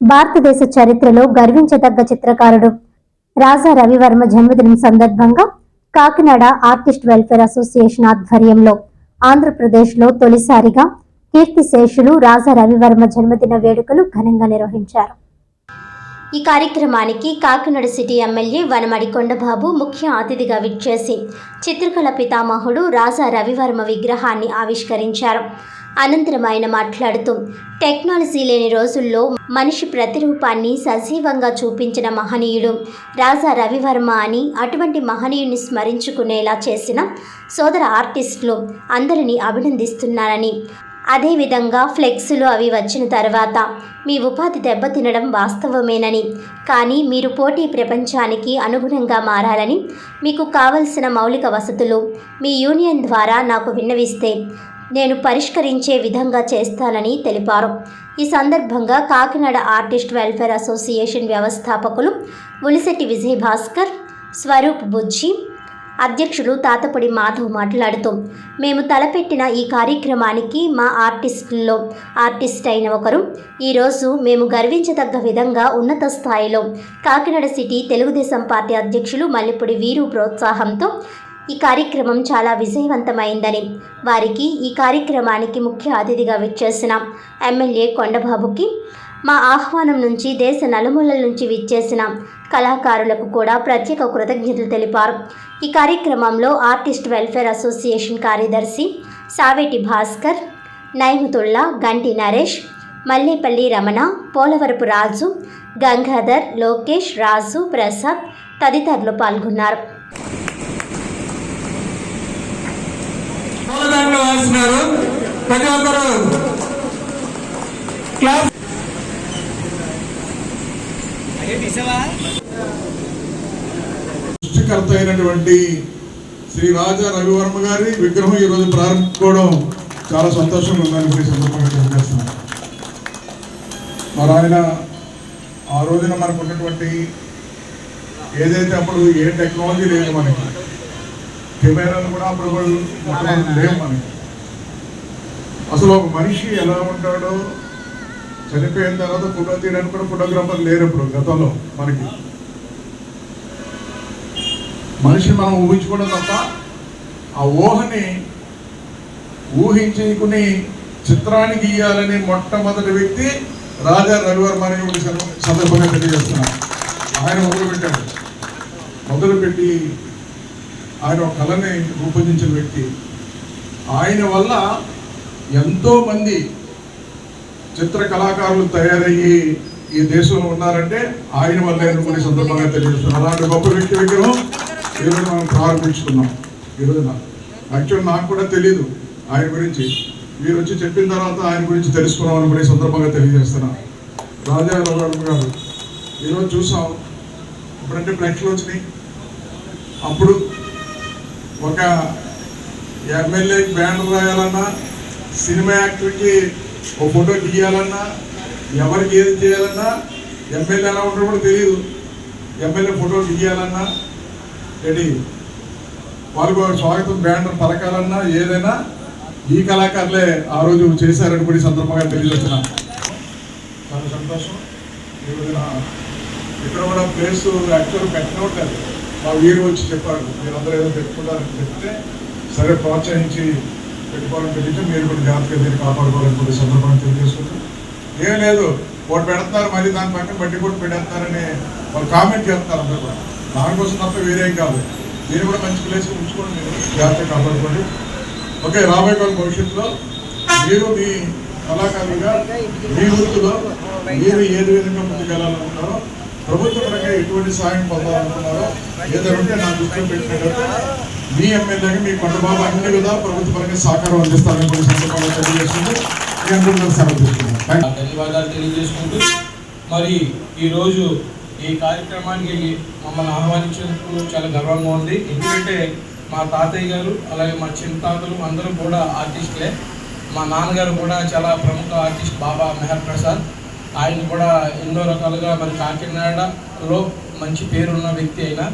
భారతదేశ చరిత్రలో గర్వించదగ్గ చిత్రకారుడు. రాజా రవివర్మ జన్మదినం సందర్భంగా కాకినాడ ఆర్టిస్ట్ వెల్ఫేర్ అసోసియేషన్ ఆధ్వర్యంలో ఆంధ్రప్రదేశ్లో తొలిసారిగా కీర్తిశేషులు రాజా రవివర్మ జన్మదిన వేడుకలు ఘనంగా నిర్వహించారు. ఈ కార్యక్రమానికి కాకినాడ సిటీ ఎమ్మెల్యే వనమడి కొండబాబు ముఖ్య అతిథిగా విచ్చేసి చిత్రకళ పితామహుడు రాజా రవివర్మ విగ్రహాన్ని ఆవిష్కరించారు. అనంతరం ఆయన మాట్లాడుతూ టెక్నాలజీ లేని రోజుల్లో మనిషి ప్రతిరూపాన్ని సజీవంగా చూపించిన మహనీయుడు రాజా రవివర్మ అని అటువంటి మహనీయుని స్మరించుకునేలా చేసిన సోదర ఆర్టిస్టులు అందరినీ అభినందిస్తున్నారని. అదేవిధంగా ఫ్లెక్సులు అవి వచ్చిన తర్వాత మీ ఉపాధి దెబ్బతినడం వాస్తవమేనని కానీ మీరు పోటీ ప్రపంచానికి అనుగుణంగా మారాలని మీకు కావలసిన మౌలిక వసతులు మీ యూనియన్ ద్వారా నాకు విన్నవిస్తే నేను పరిష్కరించే విధంగా చేస్తానని తెలిపారు. ఈ సందర్భంగా కాకినాడ ఆర్టిస్ట్ వెల్ఫేర్ అసోసియేషన్ వ్యవస్థాపకులు ఉలిశెట్టి విజయ్ భాస్కర్ స్వరూప్ బుజ్జి అధ్యక్షులు తాతపడి మాధవ్ మాట్లాడుతూ మేము తలపెట్టిన ఈ కార్యక్రమానికి మా ఆర్టిస్టుల్లో ఆర్టిస్ట్ అయిన ఒకరు. ఈరోజు మేము గర్వించదగ్గ విధంగా ఉన్నత స్థాయిలో కాకినాడ సిటీ తెలుగుదేశం పార్టీ అధ్యక్షులు మల్లెపూడి వీరు ప్రోత్సాహంతో ఈ కార్యక్రమం చాలా విజయవంతమైందని వారికి ఈ కార్యక్రమానికి ముఖ్య అతిథిగా విచ్చేసిన. ఎమ్మెల్యే కొండబాబుకి మా ఆహ్వానం నుంచి దేశ నలుమూలల నుంచి విచ్చేసిన. కళాకారులకు కూడా ప్రత్యేక కృతజ్ఞతలు తెలిపారు. ఈ కార్యక్రమంలో ఆర్టిస్ట్ వెల్ఫేర్ అసోసియేషన్ కార్యదర్శి సావేటి భాస్కర్ నైముతుల్లా గంటి నరేష్ మల్లేపల్లి రమణ పోలవరపు రాజు గంగాధర్ లోకేష్ రాజు ప్రసాద్ తదితరులు పాల్గొన్నారు. కూడా వేస్తున్నారు ప్రతి ఒక్కరు క్లాస్ సృష్టికర్త అయినటువంటి శ్రీ రాజా రవివర్మ గారి విగ్రహం ఈరోజు ప్రారంభించుకోవడం చాలా సంతోషంగా ఉందని ఈ సందర్భంగా తెలియజేస్తున్నాను. మరి ఆయన ఆ రోజున మనకు ఉన్నటువంటి ఏదైతే అప్పుడు ఏ టెక్నాలజీ లేదు మనకి కెమెరాలు కూడా అప్పుడు లేవు మనకి. అసలు ఒక మనిషి ఎలా ఉంటాడో చనిపోయిన తర్వాత ఫోటో తీయడానికి కూడా ఫోటోగ్రాఫర్ లేరు ఇప్పుడు గతంలో మనకి. మనిషిని మనం ఊహించుకోవడం తప్ప ఆ ఊహని ఊహించుకుని చిత్రాన్ని గీయాలని మొట్టమొదటి వ్యక్తి రాజా రవివర్మ అని సందర్భంగా తెలియజేస్తున్నాను ఆయన మొదలుపెట్టాడు. మొదలుపెట్టి ఆయన ఒక కళని రూపొందించిన వ్యక్తి. ఆయన వల్ల ఎంతోమంది చిత్ర కళాకారులు తయారయ్యి ఈ దేశంలో ఉన్నారంటే ఆయన వల్ల కొన్ని సందర్భంగా తెలియజేస్తున్నారు. అలాంటి గొప్ప వ్యక్తి విగ్రహం ఈరోజు మనం ప్రారంభించుకున్నాం ఈరోజు యాక్చువల్ నాకు కూడా తెలియదు ఆయన గురించి. మీరు వచ్చి చెప్పిన తర్వాత ఆయన గురించి తెలుసుకున్నామని అనుకునే సందర్భంగా తెలియజేస్తున్నా. రాజా రఘురామ్ గారు ఈరోజు చూసాం. ఇప్పుడంటే ఫ్లెక్స్లు వచ్చినాయి. అప్పుడు ఒక ఎమ్మెల్యేకి బ్యానర్ రాయాలన్నా సినిమా యాక్టర్కి ఒక ఫోటో తీయాలన్నా ఎవరికి ఏది చేయాలన్నా ఎమ్మెల్యే ఎలా ఉంటారో కూడా తెలియదు ఎమ్మెల్యే ఫోటో తీయాలన్నా ఏంటి వాళ్ళకు స్వాగతం బ్యానర్ పలకాలన్నా ఏదైనా ఈ కళాకారులే ఆ రోజు చేశారని కూడా సందర్భంగా తెలియజేసిన చాలా సంతోషం. ఈ రోజున ఇక్కడ కూడా ప్లేస్ యాక్చువల్ పెట్టినట్లేదు మా వీరు వచ్చి చెప్పారు మీరందరూ ఏదో పెట్టుకుంటారని చెప్తే సరే ప్రోత్సహించి పెట్టుకోవాలని తెలియదు మీరు కూడా జాగ్రత్తగా దీన్ని కాపాడుకోవాలనుకునే సందర్భాన్ని తెలియజేసుకుంటారు ఏం లేదు ఒకటి పెడతారు మరి దాని పక్కన బట్టి కూడా పెడతారని వాళ్ళు కామెంట్ చేస్తారు అందరూ కూడా. దానికోసం తప్ప వేరేం కాదు. దీన్ని కూడా మంచి ప్లేస్ ఉంచుకోండి మీరు జాగ్రత్తగా కాపాడుకోండి. ఓకే రాబోయే కాలం భవిష్యత్తులో మీరు మీ కళాకారులుగా మీ వృత్తిలో మీరు ఏది విధంగా ముందుకెళ్ళాలనుకుంటారో ప్రభుత్వ పరంగా ఎటువంటి సాయం పొందాలనుకున్నారో ఏదైనా ఉంటే నా దృష్టిలో పెట్టినట్లయితే మీ ఎమ్మెల్యేగా మీ కొండబాబు అన్ని విధాలు ప్రభుత్వ పరంగా సహకారం అందిస్తారని కూడా సందర్భంగా తెలియజేస్తుంది మీ అందరూ ధన్యవాదాలు తెలియజేసుకుంటూ మరి ఈరోజు ఈ కార్యక్రమానికి మమ్మల్ని ఆహ్వానించినందుకు చాలా గర్వంగా ఉంది. ఎందుకంటే మా తాతయ్య గారు అలాగే మా చిన్న తాతలు అందరూ కూడా ఆర్టిస్టులే. మా నాన్నగారు కూడా చాలా ప్రముఖ ఆర్టిస్ట్ బాబా మెహర్ ప్రసాద్. ఆయన కూడా ఎన్నో రకాలుగా మరి కాకినాడలో మంచి పేరున్న వ్యక్తి అయినా.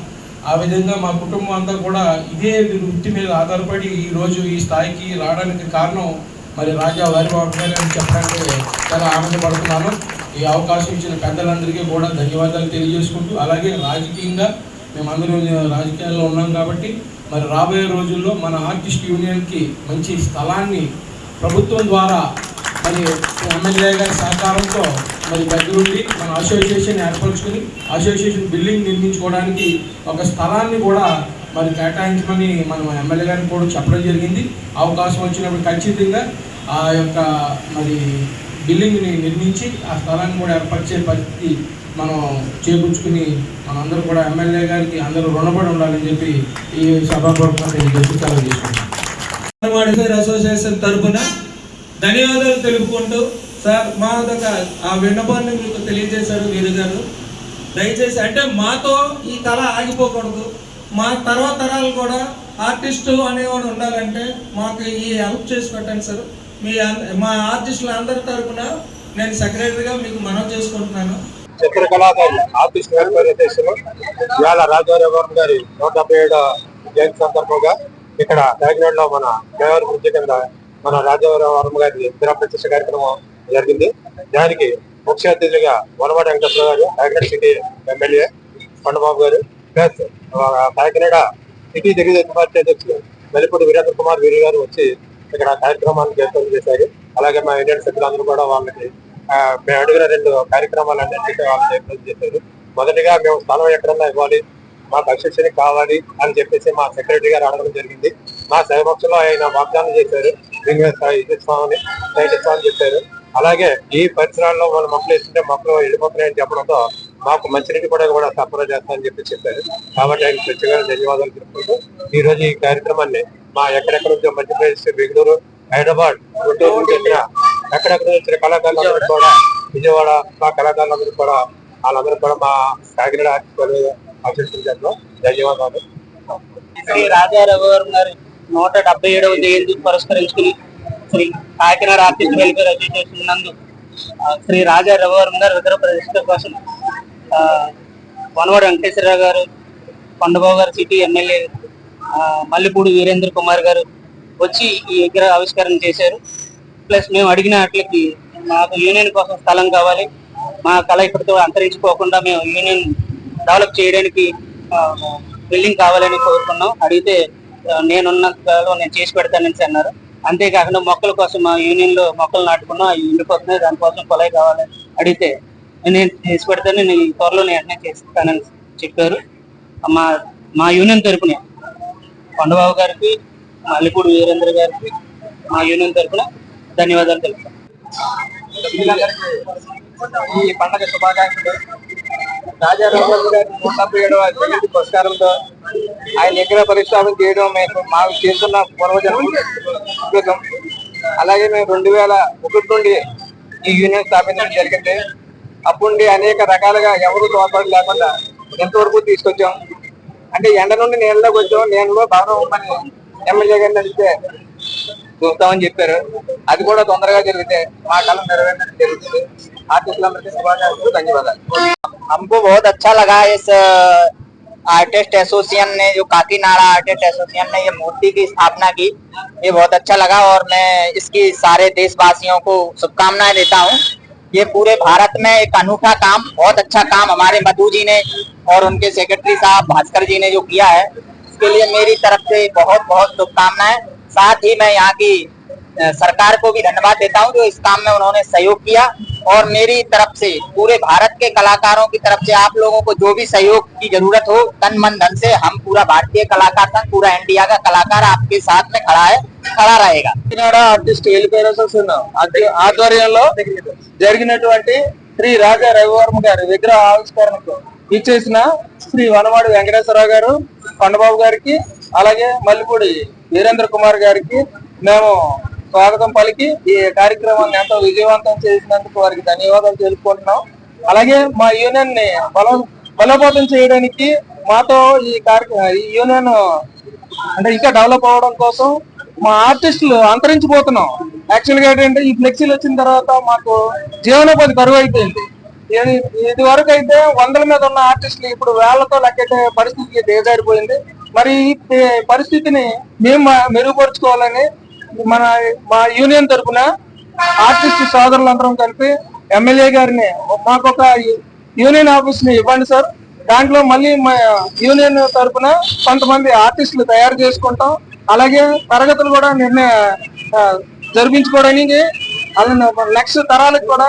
ఆ విధంగా మా కుటుంబం అంతా కూడా ఇదే వృత్తి మీద ఆధారపడి ఈ రోజు ఈ స్థాయికి రావడానికి కారణం మరి రాజా వారి గారు అని చెప్పడానికి చాలా ఆనందపడుతున్నాను. ఈ అవకాశం ఇచ్చిన పెద్దలందరికీ కూడా ధన్యవాదాలు తెలియజేసుకుంటూ అలాగే రాజకీయంగా మేమందరం రాజకీయాల్లో ఉన్నాం కాబట్టి మరి రాబోయే రోజుల్లో మన ఆర్టిస్ట్ యూనియన్కి మంచి స్థలాన్ని ప్రభుత్వం ద్వారా మరి ఎమ్మెల్యే గారి సహకారంతో మరి దగ్గరుండి మన అసోసియేషన్ ఏర్పరచుకుని అసోసియేషన్ బిల్డింగ్ నిర్మించుకోవడానికి ఒక స్థలాన్ని కూడా మరి కేటాయించమని మనం ఎమ్మెల్యే గారిని కూడా చెప్పడం జరిగింది. అవకాశం వచ్చినప్పుడు ఖచ్చితంగా ఆ యొక్క మరి బిల్డింగ్ని నిర్మించి ఆ స్థలాన్ని కూడా ఏర్పరిచే పరిస్థితి మనం చేకూర్చుకుని మనందరూ కూడా ఎమ్మెల్యే గారికి అందరూ రుణపడి ఉండాలని చెప్పి ఈ సభాపూర్వకంగా తెలియజేసి సెలవు చేసుకుంటాం అసోసియేషన్ తరఫున ధన్యవాదాలు తెలుపుకుంటూ సార్ మా యొక్క ఆ విన్నపాన్ని మీకు తెలియజేశాడు వీరు గారు. దయచేసి అంటే మాతో ఈ కళ ఆగిపోకూడదు. మా తర్వాత తరాలు కూడా ఆర్టిస్టు అనేవాడు ఉండాలంటే మాకు ఈ హెల్ప్ చేసి పెట్టండి సార్. మీ మా ఆర్టిస్టులు అందరి తరఫున నేను సెక్రటరీగా మీకు మనవి చేసుకుంటున్నాను. చిత్రకళాకారులు ఆర్టిస్ట్ వెల్ఫేర్ అధ్యక్షులు ఇవాళ రాజారావు గారి నూట డెబ్బై ఏడో జయంతి సందర్భంగా ఇక్కడ కాకినాడలో మన దేవర బ్రిడ్జి కింద మన రాజారావు గారి విగ్రహ ప్రతిష్ట కార్యక్రమం జరిగింది. దానికి ముఖ్య అతిథులుగా వనవాడ వెంకటేశ్వర గారు కాకినాడ సిటీ ఎమ్మెల్యే కొండబాబు గారు plus Kakinada city Telugudesam party అధ్యక్షులు వెలిపూడి వీరేంద్ర కుమార్ వీరి గారు వచ్చి ఇక్కడ కార్యక్రమాన్ని ఏర్పాటు చేశారు. అలాగే మా ఇండియన్ సభ్యులందరూ కూడా వాళ్ళకి మేము అడిగిన రెండు కార్యక్రమాలన్నింటినీ వాళ్ళు ఏర్పాటు చేశారు. మొదటిగా మేము స్థలం ఎక్కడన్నా ఇవ్వాలి మాకు అక్షిక్షణ కావాలి అని చెప్పేసి మా సెక్రటరీ గారు అడగడం జరిగింది. మా సహపక్షంలో ఆయన వాగ్దానం చేశారు. ఇది స్వామి సైట్ ఇస్తామని చెప్పారు. అలాగే ఈ పరిసరాల్లో వాళ్ళు మొక్కలు వేస్తుంటే మొక్కలు వెళ్ళిపోతున్నాయని చెప్పడంతో మాకు మంచినీటి కూడా కూడా సరఫరా చేస్తామని చెప్పి చెప్పారు. కాబట్టి ఆయన ప్రత్యేకంగా ధన్యవాదాలు తెలుపుకుంటూ ఈ రోజు ఈ కార్యక్రమాన్ని మా ఎక్కడెక్కడ నుంచో మధ్యప్రదేశ్ బెంగళూరు హైదరాబాద్ గుంటూరు నుంచి వచ్చిన ఎక్కడెక్కడ వచ్చిన కళాకారులందరూ కూడా విజయవాడ మా కళాకారులందరూ కూడా వాళ్ళందరూ కూడా మా కాకినాడ ఆశిస్తుంటారు ధన్యవాదాలు. శ్రీ రాజా గారు నూట డెబ్బై ఏడవ జయంతి పురస్కరించుకుని Sri Kakinada artist welfare association నందు శ్రీ రాజా రవివర్మ గారు విగ్రహ ప్రతిష్ట కోసం ఆ, వనవాడ వెంకటేశ్వరరావు గారు కొండబాబు గారు సిటీ ఎమ్మెల్యే ఆ, మల్లిపూడి వీరేంద్ర కుమార్ గారు వచ్చి ఈ విగ్రహ ఆవిష్కరణ చేశారు. ప్లస్ మేము అడిగిన వాటికి మాకు యూనియన్ కోసం స్థలం కావాలి. మా కళ ఇప్పటితో అంతరించిపోకుండా మేము యూనియన్ డెవలప్ చేయడానికి బిల్డింగ్ కావాలని కోరుకున్నాం. అడిగితే నేనున్న కాలంలో నేను చేసి పెడతానని అన్నారు. అంతేకాకుండా మొక్కల కోసం మా యూనియన్లో మొక్కలు నాటుకున్నా అవి ఉండిపోతున్నాయి దానికోసం కొలై కావాలని అడిగితే నేను చేసి పెడతాను నేను ఈ త్వరలో నేను వెంటనే చేస్తానని చెప్పారు. మా మా యూనియన్ తరపున కొండబాబు గారికి మల్లిపూడి వీరేంద్ర గారికి మా యూనియన్ తరపున ధన్యవాదాలు తెలుపుతాను ఈ పండగ శుభాకాంక్షలు. రాజారావు గారి నూట డెబ్బై ఏడవ జయంతి పురస్కారంతో ఆయన ఎక్కడ పరిశ్రమం చేయడం మేము మాకు చేస్తున్న పూర్వజన్మ సుకృతం అలాగే మేము రెండు వేల ఒకటి నుండి ఈ యూనియన్ స్థాపించడం జరిగింది. అప్పుడు నుండి అనేక రకాలుగా ఎవరు తోడ్పాటు లేకుండా ఎంతవరకు తీసుకొచ్చాం? అంటే ఎండ నుండి నీళ్ళలోకి వచ్చాం. నీళ్ళలో భవనం ఇవ్వమని ఎమ్మెల్యే గారిని అడిగితే చూస్తామని చెప్పారు. అది కూడా తొందరగా జరిగితే మా కాలం నెరవేరడం జరుగుతుంది ఆర్టిస్టులందరికీ శుభాకాంక్షలు. ధన్యవాదాలు. हमको बहुत अच्छा लगा इस आर्टिस्ट एसोसिएशन ने, जो काकीनाड़ा आर्टिस्ट एसोसिएशन ने ये मूर्ति की स्थापना की, ये बहुत अच्छा लगा और मैं इसकी सारे देशवासियों को शुभकामनाएँ देता हूँ। ये पूरे भारत में एक अनूठा काम, बहुत अच्छा काम हमारे मधु जी ने और उनके सेक्रेटरी साहब भास्कर जी ने जो किया है, उसके लिए मेरी तरफ़ से बहुत बहुत शुभकामनाएँ। साथ ही मैं यहाँ की सरकार को भी धन्यवाद देता हूँ जो इस काम में उन्होंने सहयोग किया और मेरी तरफ से पूरे भारत के कलाकारों की तरफ से आप लोगों को जो भी सहयोग की जरूरत हो तन मन धन से हम पूरा भारतीय कलाकार संघ पूरा इंडिया का कलाकार आपके साथ में खड़ा है खड़ा रहेगा కాకినాడ ఆర్టిస్ట్ వెల్ఫేర్ అసోసియేషన్ ఆధ్య- ఆధ్వర్యంలో జరిగినటువంటి శ్రీ రాజా రవివర్మ గారి విగ్రహ ఆవిష్కరణకు ఇచ్చేసిన శ్రీ వనమాడి వెంకటేశ్వరరావు గారు కొండబాబు గారికి అలాగే మల్లిపూడి వీరేంద్ర కుమార్ గారికి మేము స్వాగతం పలికి ఈ కార్యక్రమాన్ని ఎంతో విజయవంతం చేసినందుకు వారికి ధన్యవాదాలు తెలుపుకుంటున్నాం. అలాగే మా యూనియన్ని బలం బలోపేతం చేయడానికి మాతో ఈ కార్య ఈ యూనియన్ అంటే ఇంకా డెవలప్ అవ్వడం కోసం మా ఆర్టిస్టులు అంతరించిపోతున్నాం. యాక్చువల్గా ఏంటంటే ఈ ఫ్లెక్సీలు వచ్చిన తర్వాత మాకు జీవనోపాధి కరువు అయిపోయింది ఇది- వరకు అయితే వందల మీద ఉన్న ఆర్టిస్టులు ఇప్పుడు వేళ్ళతో లెక్కెట్టే పరిస్థితికి దిగజారిపోయింది. మరి ఈ పరిస్థితిని మేము మెరుగుపరుచుకోవాలని మన మా యూనియన్ తరపున ఆర్టిస్ట్ సోదరులందరం కలిపి ఎమ్మెల్యే గారిని మాకు ఒక యూనియన్ ఆఫీస్ని ఇవ్వండి సార్. దాంట్లో మళ్ళీ మా యూనియన్ తరపున కొంతమంది ఆర్టిస్టులు తయారు చేసుకుంటాం. అలాగే తరగతులు కూడా నిర్ణయ జరిపించుకోవడానికి అలా నెక్స్ట్ తరాలకు కూడా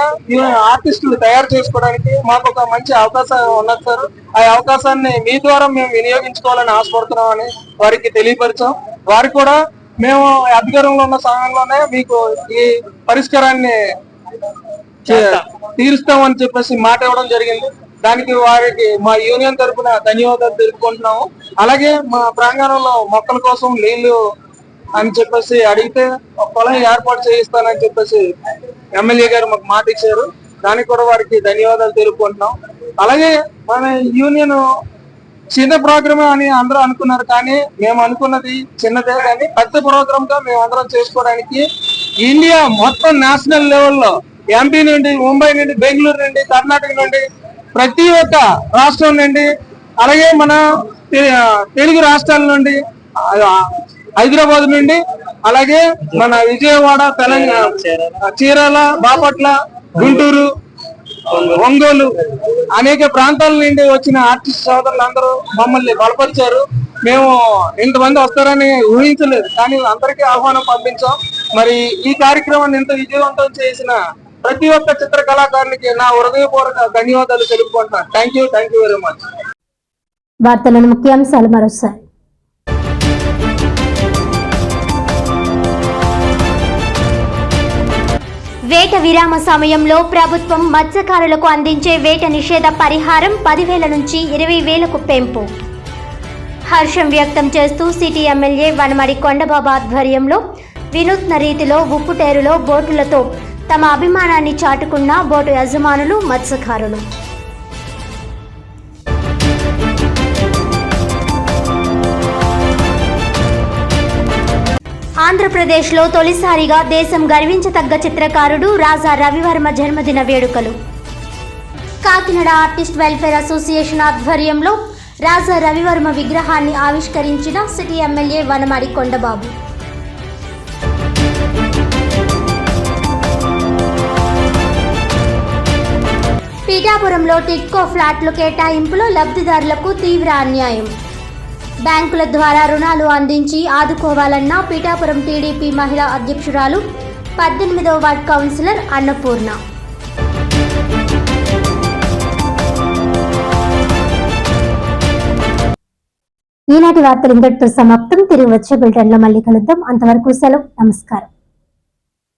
ఆర్టిస్టులు తయారు చేసుకోవడానికి మాకు ఒక మంచి అవకాశం ఉన్నది సార్. ఆ అవకాశాన్ని మీ ద్వారా మేము వినియోగించుకోవాలని ఆశపడుతున్నాం అని వారికి తెలియపరిచాం. వారికి కూడా మేము అధికారంలో ఉన్న సమయంలోనే మీకు ఈ పరిష్కారాన్ని తీరుస్తామని చెప్పేసి మాట ఇవ్వడం జరిగింది. దానికి వారికి మా యూనియన్ తరపున ధన్యవాదాలు తెలుపుకుంటున్నాము. అలాగే మా ప్రాంగణంలో మొక్కల కోసం నీళ్ళు అని చెప్పేసి అడిగితే పొలం ఏర్పాటు చేయిస్తానని చెప్పేసి ఎమ్మెల్యే గారు మాకు మాట ఇచ్చారు. దానికి కూడా వారికి ధన్యవాదాలు తెలుపుకుంటున్నాం. అలాగే మన యూనియన్ చిన్న ప్రోగ్రామ్ అని అందరూ అనుకున్నారు కానీ మేము అనుకున్నది చిన్నదే కానీ పెద్ద ప్రోగ్రామ్గా మేము అందరం చేసుకోవడానికి ఇండియా మొత్తం నేషనల్ లెవెల్లో ఎంపీ నుండి ముంబై నుండి బెంగళూరు నుండి కర్ణాటక నుండి ప్రతి ఒక్క రాష్ట్రం నుండి అలాగే మన తెలుగు రాష్ట్రాల నుండి హైదరాబాద్ నుండి అలాగే మన విజయవాడ తెలంగాణ చీరాల బాపట్ల గుంటూరు ఒంగోలు అనేక ప్రాంతాల నుండి వచ్చిన ఆర్టిస్ట్ సోదరులు అందరూ మమ్మల్ని బలపరిచారు. మేము ఇంతమంది వస్తారని ఊహించలేదు కానీ అందరికీ ఆహ్వానం పంపించాం. మరి ఈ కార్యక్రమాన్ని ఇంత విజయవంతం చేసిన ప్రతి ఒక్క చిత్ర కళాకారునికి నా హృదయపూర్వక ధన్యవాదాలు తెలుపుకుంటున్నాను. Thank you thank you very much వార్తలను ముఖ్యాంశాలు మరోసారి. వేట విరామ సమయంలో ప్రభుత్వం మత్స్యకారులకు అందించే వేట నిషేధ పరిహారం పదివేల నుంచి ఇరవై వేలకు పెంపు. హర్షం వ్యక్తం చేస్తూ సిటీ ఎమ్మెల్యే వనమరి కొండబాబు ఆధ్వర్యంలో వినూత్న రీతిలో ఉప్పుటేరులో బోటులతో తమ అభిమానాన్ని చాటుకున్న బోటు యజమానులు మత్స్యకారులు. ఆంధ్రప్రదేశ్లో తొలిసారిగా దేశం గర్వించతగ్గ చిత్రకారుడు రాజా రవివర్మ జన్మదిన వేడుకలు. కాకినాడ ఆర్టిస్ట్ వెల్ఫేర్ అసోసియేషన్ ఆధ్వర్యంలో రాజా రవివర్మ విగ్రహాన్ని ఆవిష్కరించిన సిటీ ఎమ్మెల్యే వనమాడి కొండబాబు. పీఠాపురంలో టిట్కో ఫ్లాట్లు కేటాయింపులో లబ్ధిదారులకు తీవ్ర అన్యాయం. బ్యాంకుల ద్వారా రుణాలు అందించి ఆదుకోవాలన్న పీఠాపురం టీడీపీ మహిళా అధ్యక్షురాలు పద్దెనిమిదవ వార్డ్ కౌన్సిలర్ అన్నపూర్ణ. ఈనాటి వార్తలు ఇంతటితో సమాప్తం. తిరిగి వచ్చే బులెటిన్లో మళ్ళీ కలుద్దాం. అంతవరకు సెలవు. నమస్కారం.